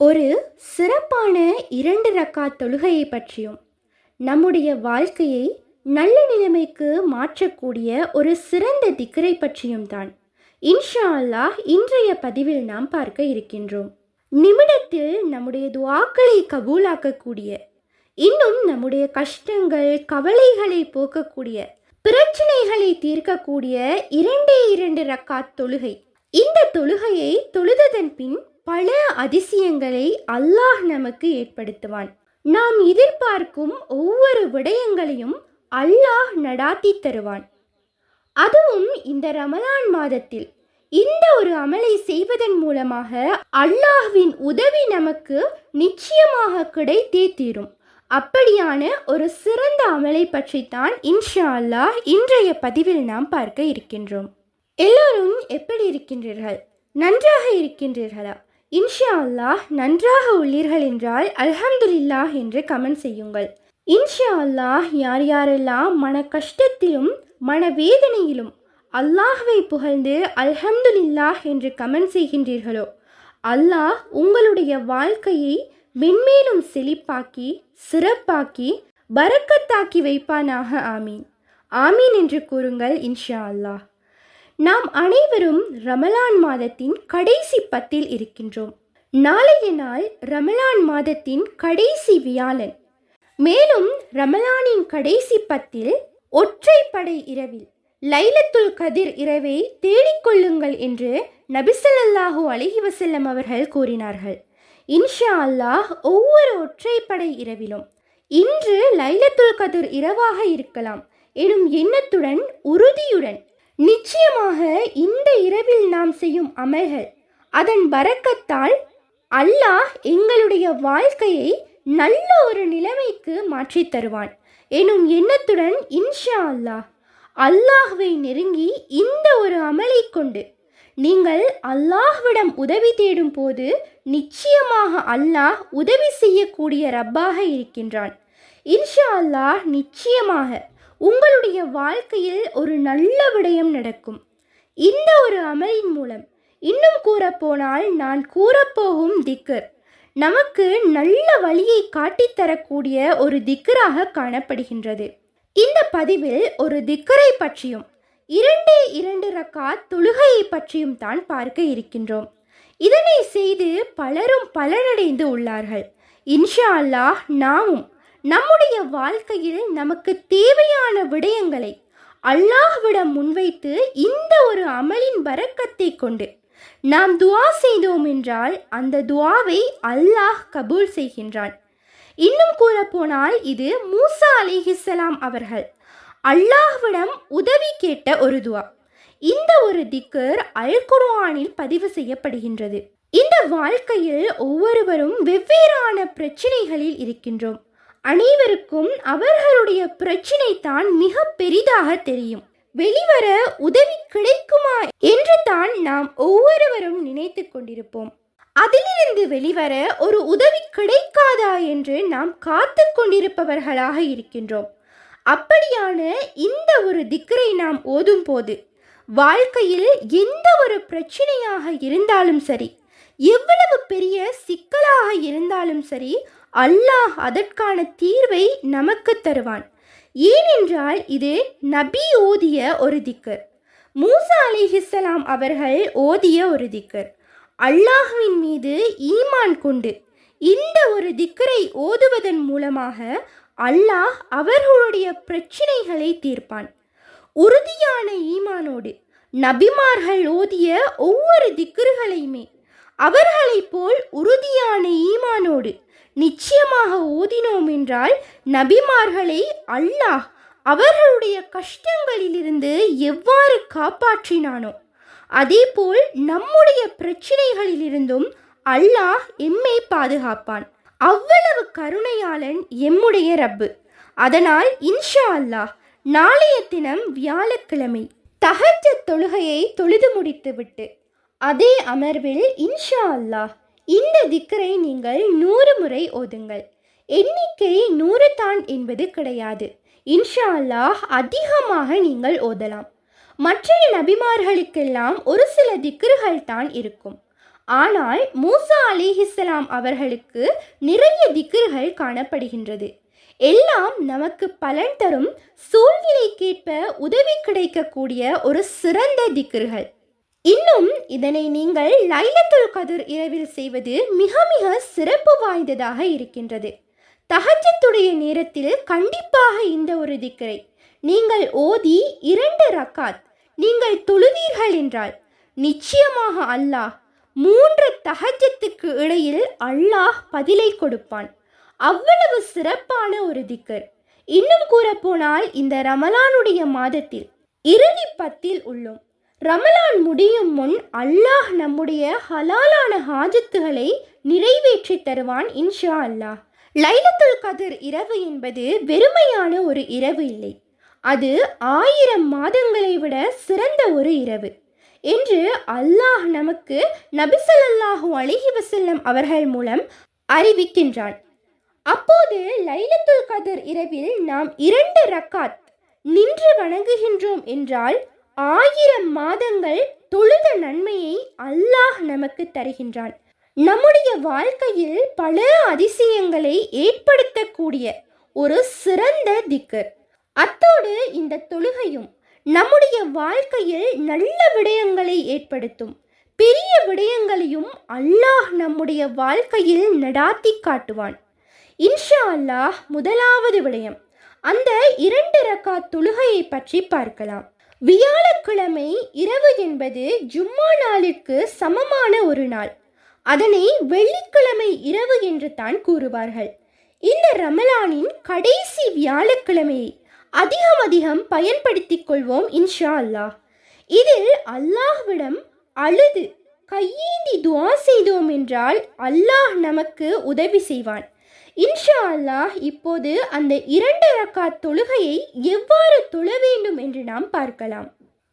ஒரு சிறப்பான இரண்டு ரக்காத் தொழுகையை பற்றியும் நம்முடைய வாழ்க்கையை நல்ல நிலைமைக்கு மாற்றக்கூடிய ஒரு சிறந்த திக்கரை பற்றியும் தான் இன்ஷா அல்லாஹ் இன்றைய பதிவில் நாம் பார்க்க இருக்கின்றோம். நிமிடத்தில் நம்முடைய துவாக்களை கபூலாக்கக்கூடிய இன்னும் நம்முடைய கஷ்டங்கள் கவலைகளை போக்கக்கூடிய பிரச்சனைகளை தீர்க்கக்கூடிய இரண்டே இரண்டு ரக்காத் தொழுகை. இந்த தொழுகையை தொழுததன் பின் பல அதிசயங்களை அல்லாஹ் நமக்கு ஏற்படுத்துவான். நாம் எதிர்பார்க்கும் ஒவ்வொரு விடயங்களையும் அல்லாஹ் நடாத்தி தருவான். அதுவும் இந்த ரமலான் மாதத்தில். இந்த ஒரு அமலை செய்வதன் மூலமாக அல்லாஹ்வின் உதவி நமக்கு நிச்சயமாக கிடைத்தே தீரும். அப்படியான ஒரு சிறந்த அமலை பற்றித்தான் இன்ஷா அல்லாஹ் இன்றைய பதிவில் நாம் பார்க்க இருக்கின்றோம். எல்லோரும் எப்படி இருக்கின்றீர்கள்? நன்றாக இருக்கின்றீர்களா? இன்ஷா அல்லாஹ் நன்றாக உள்ளீர்கள் என்றால் அல்ஹம்துலில்லா என்று கமெண்ட் செய்யுங்கள். இன்ஷா அல்லாஹ் யார் யாரெல்லாம் மன கஷ்டத்திலும் மனவேதனையிலும் அல்லாஹ்வை புகழ்ந்து அல்ஹம்துலில்லாஹ் என்று கமெண்ட் செய்கின்றீர்களோ அல்லாஹ் உங்களுடைய வாழ்க்கையை மென்மேலும் செழிப்பாக்கி சிறப்பாக்கி பரக்கத்தாக்கி வைப்பானாக. ஆமீன். ஆமீன் என்று கூறுங்கள் இன்ஷா அல்லாஹ் நாம் அனைவரும் ரமலான் மாதத்தின் கடைசி பத்தில் இருக்கின்றோம். நாளைய நாள் ரமலான் மாதத்தின் கடைசி வியாழன். மேலும் ரமலானின் கடைசி பத்தில் ஒற்றைப்படை இரவில் லைலத்துல் கதிர் இரவை தேடிக்கொள்ளுங்கள் என்று நபிசல்லாஹூ அலிஹி வசல்லம் அவர்கள் கூறினார்கள். இன்ஷா அல்லாஹ் ஒவ்வொரு ஒற்றைப்படை இரவிலும் இன்று லைலத்துல் கதிர் இரவாக இருக்கலாம். எனும் எண்ணத்துடன் உறுதியுடன் நிச்சயமாக இந்த இரவில் நாம் செய்யும் அமல்கள். அதன் வரக்கத்தால் அல்லாஹ் எங்களுடைய வாழ்க்கையை நல்ல ஒரு நிலைமைக்கு மாற்றித் தருவான். எனும் எண்ணத்துடன் இன்ஷா அல்லாஹ் அல்லாஹ்வை நெருங்கி இந்த ஒரு அமலை கொண்டு நீங்கள் அல்லாஹ்விடம் உதவி தேடும் போது நிச்சயமாக அல்லாஹ் உதவி செய்யக்கூடிய ரப்பாக இருக்கின்றான். இன்ஷா அல்லாஹ் நிச்சயமாக உங்களுடைய வாழ்க்கையில் ஒரு நல்ல விடயம் நடக்கும். இந்த ஒரு அமலின் மூலம் இன்னும் கூறப்போனால் நான் கூறப்போகும் திக்கர். நமக்கு நல்ல வழியை காட்டித்தரக்கூடிய ஒரு திக்கராக காணப்படுகின்றது. இந்த பதிவில் ஒரு திக்கரை பற்றியும் இரண்டு இரண்டு ரக்காத் தொழுகையை பற்றியும் தான் பார்க்க இருக்கின்றோம். இதனை செய்து பலரும் பலனடைந்து உள்ளார்கள். இன்ஷா அல்லாஹ் நாமும் நம்முடைய வாழ்க்கையில் நமக்கு தேவையான விடயங்களை அல்லாஹ்விடம் முன்வைத்து இந்த ஒரு அமலின் வரக்கத்தை கொண்டு நாம் துவா செய்தோம் என்றால் அந்த துவாவை அல்லாஹ் கபூல் செய்கின்றான். இன்னும் கூறப்போனால் இது மூசா அலிஹிஸ்லாம் அவர்கள் அல்லாஹ்விடம் உதவி கேட்ட ஒரு துவா. இந்த ஒரு திக்கர் அல் குர்ஆனில் பதிவு செய்யப்படுகின்றது. இந்த வாழ்க்கையில் ஒவ்வொருவரும் வெவ்வேறான பிரச்சனைகளில் இருக்கின்றோம். அனைவருக்கும் அவர்களுடைய பிரச்சினை தான் மிக பெரிதாக தெரியும். வெளிவர உதவி கிடைக்குமா என்று தான் நாம் ஒவ்வொருவரும் நினைத்து கொண்டிருப்போம். அதிலிருந்து வெளிவர ஒரு உதவி கிடைக்காதா என்று நாம் காத்து கொண்டிருப்பவர்களாக இருக்கின்றோம். அப்படியான இந்த ஒரு திக்கரை நாம் ஓதும் போது வாழ்க்கையில் எந்த ஒரு பிரச்சனையாக இருந்தாலும் சரி எவ்வளவு பெரிய சிக்கலாக இருந்தாலும் சரி அல்லாஹ் அதற்கான தீர்வை நமக்கு தருவான். ஏனென்றால் இது நபி ஓதிய ஒரு திக்கர். மூசா அலிஹிஸ்லாம் அவர்கள் ஓதிய ஒரு திக்கர். அல்லாஹுவின் மீது ஈமான் கொண்டு இந்த ஒரு திக்கரை ஓதுவதன் மூலமாக அல்லாஹ் அவர்களுடைய பிரச்சினைகளை தீர்ப்பான். உறுதியான ஈமானோடு நபிமார்கள் ஓதிய ஒவ்வொரு திக்கர்களையுமே அவர்களைப் போல் உறுதியான ஈமானோடு நிச்சயமாக ஓதினோம் என்றால் நபிமார்களை அல்லாஹ் அவர்களுடைய கஷ்டங்களிலிருந்து எவ்வாறு காப்பாற்றினானோ அதேபோல் நம்முடைய பிரச்சனைகளிலிருந்தும் அல்லாஹ் எம்மை பாதுகாப்பான். அவ்வளவு கருணையாளன் எம்முடைய ரப்பு. அதனால் இன்ஷா அல்லாஹ் நாளைய தினம் வியாழக்கிழமை தகஜ தொழுகையை தொழுது முடித்துவிட்டு அதே அமர்வில் இன்ஷா அல்லாஹ் இந்த திக்கரை நீங்கள் நூறு முறை ஓதுங்கள். எண்ணிக்கை நூறு தான் என்பது கிடையாது. இன்ஷா அல்லாஹ் அதிகமாக நீங்கள் ஓதலாம். மற்ற நபிமார்களுக்கெல்லாம் ஒரு சில திக்ருகள் தான் இருக்கும். ஆனால் மூசா அலிஹிஸ்லாம் அவர்களுக்கு நிறைய திக்ருகள் காணப்படுகின்றது. எல்லாம் நமக்கு பலன் தரும் சூழ்நிலைக்கேற்ப உதவி கிடைக்கக்கூடிய ஒரு சிறந்த திக்ருகள். இன்னும் இதனை நீங்கள் லைலத்துல் கதிர் இரவில் செய்வது மிக மிக சிறப்பு வாய்ந்ததாக இருக்கின்றது. தகஜத்துடைய நேரத்தில் கண்டிப்பாக இந்த ஒரு திக்கரை நீங்கள் ஓதி இரண்டு ரக்காத் நீங்கள் தொழுதீர்கள் என்றால் நிச்சயமாக அல்லாஹ் மூன்று தகஜத்துக்கு இடையில் அல்லாஹ் பதிலை கொடுப்பான். அவ்வளவு சிறப்பான ஒரு திக்கர். இன்னும் கூறப்போனால் இந்த ரமலானுடைய மாதத்தில் இறுதி பத்தில் உள்ளோம். ரமலான் முடியும் முன் அல்லாஹ் நம்முடைய ஹலாலான ஹாஜத்துகளை நிறைவேற்றி தருவான் இன்ஷா அல்லாஹ். லைலத்துல் கதிர் இரவு என்பது வெறுமையான ஒரு இரவு இல்லை. அது ஆயிரம் மாதங்களை விட சிறந்த ஒரு இரவு. என்று அல்லாஹ் நமக்கு நபிசல்லாஹு அலிஹி வசல்லம் அவர்கள் மூலம் அறிவிக்கின்றான். அப்போது லைலத்துல் கதிர் இரவில் நாம் இரண்டு ரக்காத் நின்று வணங்குகின்றோம் என்றால் ஆயிரம் மாதங்கள் தொழுத நன்மையை அல்லாஹ் நமக்கு தருகின்றான். நம்முடைய வாழ்க்கையில் பல அதிசயங்களை ஏற்படுத்தக்கூடிய ஒரு சிறந்த திக்கர் அத்தோடு இந்த தொழுகையும் நம்முடைய வாழ்க்கையில் நல்ல விடயங்களை ஏற்படுத்தும். பெரிய விடயங்களையும் அல்லாஹ் நம்முடைய வாழ்க்கையில் நடாத்தி காட்டுவான். இன்ஷா அல்லாஹ் முதலாவது விடயம். அந்த இரண்டு ரக்கா தொழுகையை பற்றி பார்க்கலாம். வியாழக்கிழமை இரவு என்பது ஜும்மா நாளிற்கு சமமான ஒரு நாள். அதனை வெள்ளிக்கிழமை இரவு என்று தான் கூறுவார்கள். இந்த ரமலானின் கடைசி வியாழக்கிழமையை அதிகம் அதிகம் பயன்படுத்திக் கொள்வோம் இன்ஷா அல்லாஹ். இதில் அல்லாஹ்விடம் அழுது கையேந்தி துவா செய்தோம் என்றால் அல்லாஹ் நமக்கு உதவி செய்வான். இன்ஷா அல்லாஹ் இப்போது அந்த இரண்டு ரக்காத் தொழுகையை எவ்வாறு தொழ வேண்டும் என்று நாம் பார்க்கலாம்.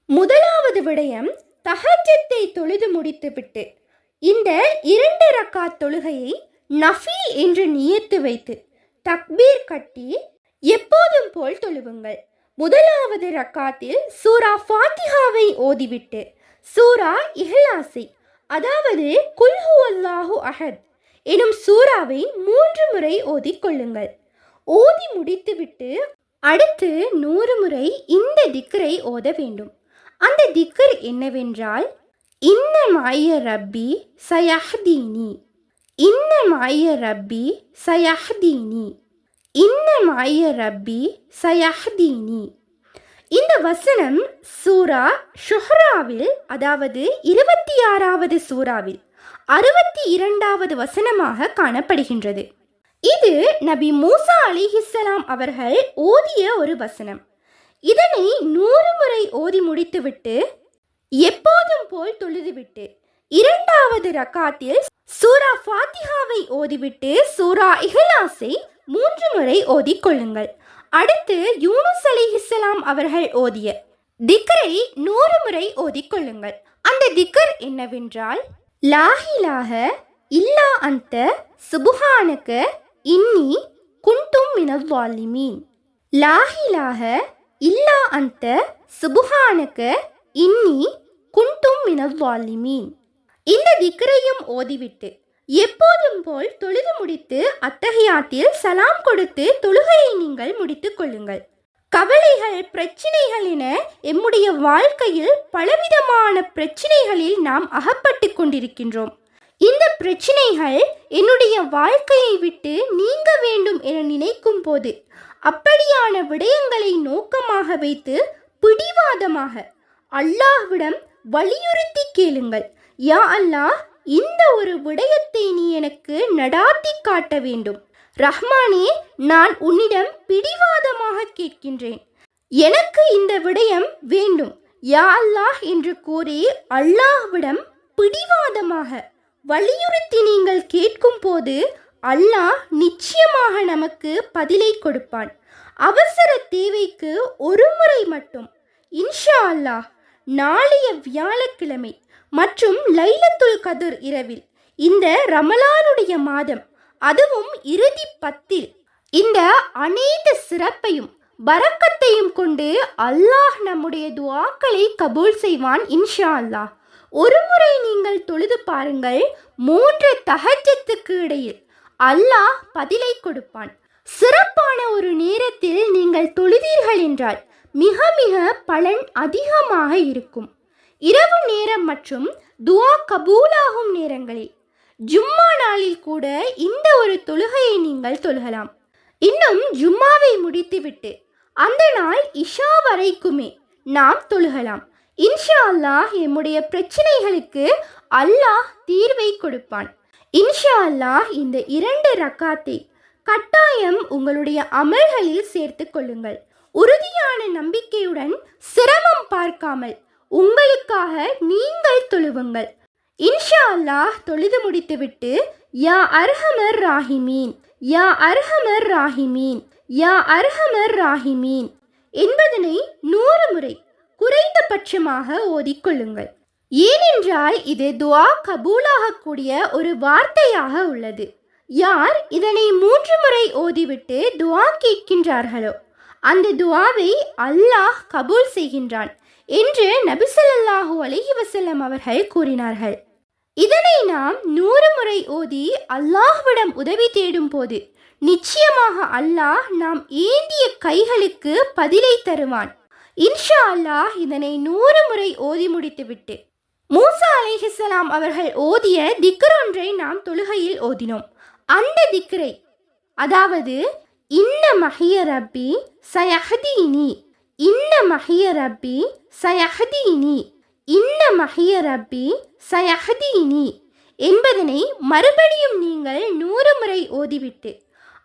முதலாவது விடயம் தஹஜத்தை தொழுது முடித்துவிட்டு இந்த இரண்டு ரக்காத் தொழுகையை நஃபி என்று நியத்து வைத்து தக்பீர் கட்டி எப்போதும் போல் தொழுவுங்கள். முதலாவது ரக்காத்தில் சூரா ஃபாத்திஹாவை ஓதிவிட்டு சூரா இஹ்லாசி அதாவது குல்ஹு அல்லாஹு அஹத் எனும் சூறாவை மூன்று முறை ஓதிக்கொள்ளுங்கள் ஓதி முடித்துவிட்டு அடுத்து நூறு முறை இந்த திக்கரை ஓத வேண்டும். அந்த திக்கர் என்னவென்றால் இன்ன மாய ரப்பி சயஹ்தீனி இன்ன மாய ரப்பி சயஹ்தீனி இன்ன மாய ரப்பி சயஹ்தீனி. இந்த வசனம் சூரா ஷுஹ்ராவில் அதாவது இருபத்தி ஆறாவது சூறாவில் அறுபத்தி இரண்டாவது வசனமாக காணப்படுகின்றது. இது நபி மூசா அலிஹிஸ்ஸலாம் அவர்கள் ஓதிய ஒரு வசனம். இதனை நூறு முறை ஓதி முடித்துவிட்டு எப்போதும் போல் தொழுதுவிட்டு இரண்டாவது ரக்காத்தில் சூரா ஃபாத்திஹாவை ஓதிவிட்டு சூரா இஹ்லாஸை மூன்று முறை ஓதிக்கொள்ளுங்கள் அடுத்து யூனுஸ் அலிஹிஸ்ஸலாம் அவர்கள் ஓதிய திக்கரை நூறு முறை ஓதிக்கொள்ளுங்கள் அந்த திக்கர் என்னவென்றால் லாஹிலாக இல்லா அந்த சுபுஹானக இன்னி குன்தும் மினவாலிமீன் லாஹிலாக இல்லா அந்த சுபுஹானக இன்னி குன்தும் மினவாலிமீன் இந்த திக்கரையும் ஓதிவிட்டு எப்போதும் போல் தொழுது முடித்து அத்தகையாத்தில் சலாம் கொடுத்து தொழுகையை நீங்கள் முடித்துக் கொள்ளுங்கள். கவலைகள் பிரச்சினைகள் என எம்முடைய வாழ்க்கையில் பலவிதமான பிரச்சினைகளில் நாம் அகப்பட்டு கொண்டிருக்கின்றோம். இந்த பிரச்சினைகள் என்னுடைய வாழ்க்கையை விட்டு நீங்க வேண்டும் என நினைக்கும் போது அப்படியான விடயங்களை நோக்கமாக வைத்து பிடிவாதமாக அல்லாஹ்விடம் வலியுறுத்தி கேளுங்கள். யா அல்லாஹ் இந்த ஒரு விடயத்தை நீ எனக்கு நடாத்தி காட்ட வேண்டும். ரஹ்மானே நான் உன்னிடம் பிடிவாதமாக கேட்கின்றேன். எனக்கு இந்த விடயம் வேண்டும். யா அல்லாஹ் என்று கூறி அல்லாஹ்விடம் பிடிவாதமாக வலியுறுத்தி நீங்கள் கேட்கும் போது அல்லாஹ் நிச்சயமாக நமக்கு பதிலை கொடுப்பான். அவசர தேவைக்கு ஒரு முறை மட்டும். இன்ஷா அல்லாஹ் நாளைய வியாழக்கிழமை மற்றும் லைலத்துல் கதிர் இரவில் இந்த ரமலானுடைய மாதம் அதுவும் இறுதி பத்தில். இந்த அனைத்து சிறப்பையும் பரக்கத்தையும் கொண்டு அல்லாஹ் நம்முடைய துவாக்களை கபூல் செய்வான் இன்ஷா அல்லாஹ். ஒரு முறை நீங்கள் தொழுது பாருங்கள் மூன்று தகஜத்துக்கு இடையில் அல்லாஹ் பதிலை கொடுப்பான். சிறப்பான ஒரு நேரத்தில் நீங்கள் தொழுதீர்கள் என்றால் மிக மிக பலன் அதிகமாக இருக்கும். இரவு நேரம் மற்றும் துவா கபூலாகும் நேரங்களில் ஜும்மா நாளில் கூட இந்த ஒரு தொழுகையை நீங்கள் தொழுகலாம். இன்னும் ஜும்மாவை முடித்துவிட்டு அந்த நாள் இஷா வரைக்குமே நாம் தொழுகலாம். இன்ஷா அல்லாஹ் எம்முடைய பிரச்சனைகளுக்கு அல்லாஹ் தீர்வை கொடுப்பான். இன்ஷா அல்லாஹ் இந்த இரண்டு ரக்காத்தை கட்டாயம் உங்களுடைய அமல்களில் சேர்த்து கொள்ளுங்கள். உறுதியான நம்பிக்கையுடன் சிரமம் பார்க்காமல் உங்களுக்காக நீங்கள் தொழுவுங்கள். இன்ஷா அல்லாஹ் தொழுது முடித்துவிட்டு யா அர்ஹமர் ராஹிமீன் யா அர்ஹமர் ராஹிமீன் யா அர்ஹமர் ராஹிமீன் என்பதனை நூறு முறை குறைந்தபட்சமாக ஓதிக்கொள்ளுங்கள். ஏனென்றால் இது துவா கபூலாகக்கூடிய ஒரு வார்த்தையாக உள்ளது. யார் இதனை மூன்று முறை ஓதிவிட்டு துவா கேட்கின்றார்களோ அந்த துவாவை அல்லாஹ் கபூல் செய்கின்றான் என்று நபிசல்லாஹூ அலைஹி வசல்லம் அவர்கள் கூறினார்கள். இதனை நாம் நூறு முறை ஓதி அல்லாஹ்விடம் உதவி தேடும் போது நிச்சயமாக அல்லாஹ் நாம் ஏந்திய கைகளுக்கு பதிலை தருவான். இன்ஷா அல்லாஹ் இதனை நூறு முறை ஓதி முடித்துவிட்டு மூசா அலைஹிஸ்ஸலாம் அவர்கள் ஓதிய திக்ரொன்றை நாம் தொழுகையில் ஓதினோம். அந்த திக்ரை அதாவது இன்ன மஹிய ரப்பி சயஹதீனி இன்ன மஹிய ரப்பி சயஹதீனி இன்ன மஹிய ரப்பி சயஹதீனி என்பதனை மறுபடியும் நீங்கள் நூறு முறை ஓதிவிட்டு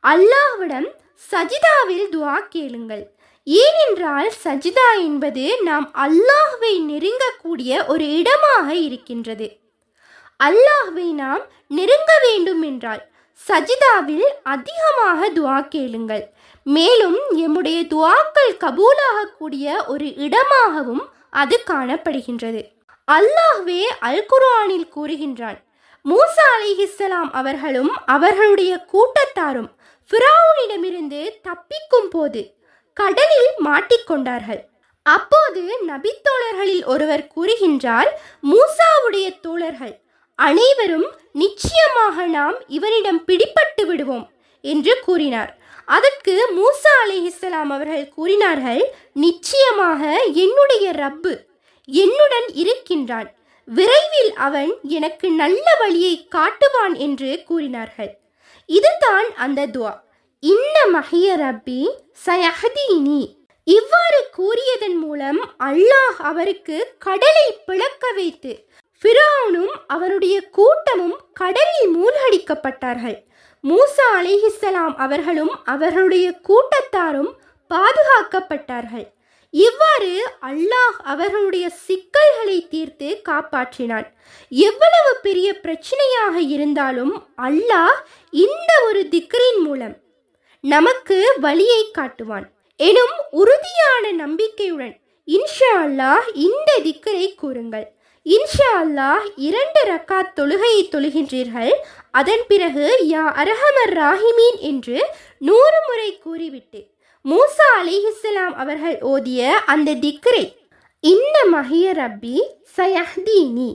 அல்லாஹ்விடம் சஜிதாவில் துவா கேளுங்கள். ஏனென்றால் சஜிதா என்பது நாம் அல்லாஹ்வை நெருங்கக்கூடிய ஒரு இடமாக இருக்கின்றது. அல்லாஹ்வை நாம் நெருங்க வேண்டும் என்றால் சஜிதாவில் அதிகமாக துவா கேளுங்கள். மேலும் எம்முடைய துவாக்கள் கபூலாகக்கூடிய ஒரு இடமாகவும் அது காணப்படுகின்றது. அல்லாஹ்வே அல் குர்ஆனில் கூறுகின்றான் மூசா அலிஹிஸ்லாம் அவர்களும் அவர்களுடைய கூட்டத்தாரும் ஃபிராவுனிடமிருந்து தப்பிக்கும் போது கடலில் மாட்டிக்கொண்டார்கள் அப்போது நபித்தோழர்களில் ஒருவர் கூறுகின்றார் மூசாவுடைய தோழர்கள் அனைவரும் நிச்சயமாக நாம் இவரிடம் பிடிபட்டு விடுவோம் என்று கூறினார். அதற்கு மூசா அலிஹிஸ்ஸலாம் அவர்கள் கூறினார்கள் நிச்சயமாக என்னுடைய ரப்பு என்னுடன் இருக்கின்றான். விரைவில் அவன் எனக்கு நல்ல வழியை காட்டுவான் என்று கூறினார்கள். இதுதான் அந்த துவா. இன்ன மஹிய ரப்பி சயஹதீனி. இவ்வாறு கூறியதன் மூலம் அல்லாஹ் அவருக்கு கடலை பிளக்க வைத்து ஃபிரானும் அவருடைய கூட்டமும் கடலில் மூழ்கடிக்கப்பட்டார்கள். மூசா அலைஹிஸ்ஸலாம் அவர்களும் அவர்களுடைய கூட்டத்தாரும் பாதுகாக்கப்பட்டார்கள். இவ்வாறு அல்லாஹ் அவர்களுடைய சிக்கல்களை தீர்த்து காப்பாற்றினான். எவ்வளவு பெரிய பிரச்சனையாக இருந்தாலும் அல்லாஹ் இந்த ஒரு திக்ரின் மூலம் நமக்கு வழியை காட்டுவான். எனும் உறுதியான நம்பிக்கையுடன் இன்ஷா அல்லாஹ் இந்த திக்கரை கூறுங்கள். இன்ஷா அல்லாஹ் இரண்டு ரக்காத் தொழுகையை தொழுகின்றீர்கள். அதன் பிறகு யா அரஹமர் ராஹிமீன் என்று நூறு முறை கூறிவிட்டு மூசா அலிஹிஸ்லாம் அவர்கள் ஓதிய அந்த திக்ரை இன்ன மஹிய ரப்பி சயஹ்தீனி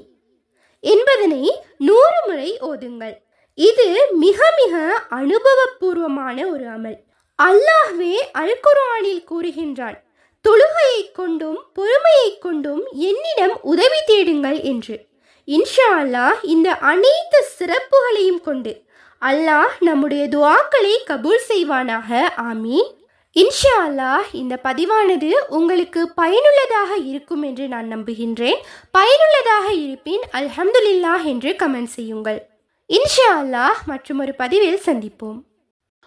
என்பதனை நூறு முறை ஓதுங்கள். இது மிக மிக அனுபவபூர்வமான ஒரு அமல். அல்லாஹ்வே அல்குரானில் கூறுகின்றான் தொழுகையை கொண்டும் பொறுமையை கொண்டும் என்னிடம் உதவி தேடுங்கள் என்று. இன்ஷா அல்லாஹ் இந்த அனைத்து சிறப்புகளையும் கொண்டு அல்லாஹ் நம்முடைய துவாக்களை கபூல் செய்வானாக. ஆமீன். இன்ஷா அல்லாஹ் இந்த பதிவானது உங்களுக்கு பயனுள்ளதாக இருக்கும் என்று நான் நம்புகின்றேன். பயனுள்ளதாக இருப்பின் அல்ஹம்துலில்லாஹ் என்று கமெண்ட் செய்யுங்கள். இன்ஷா அல்லாஹ் மற்றும் ஒரு பதிவில் சந்திப்போம்.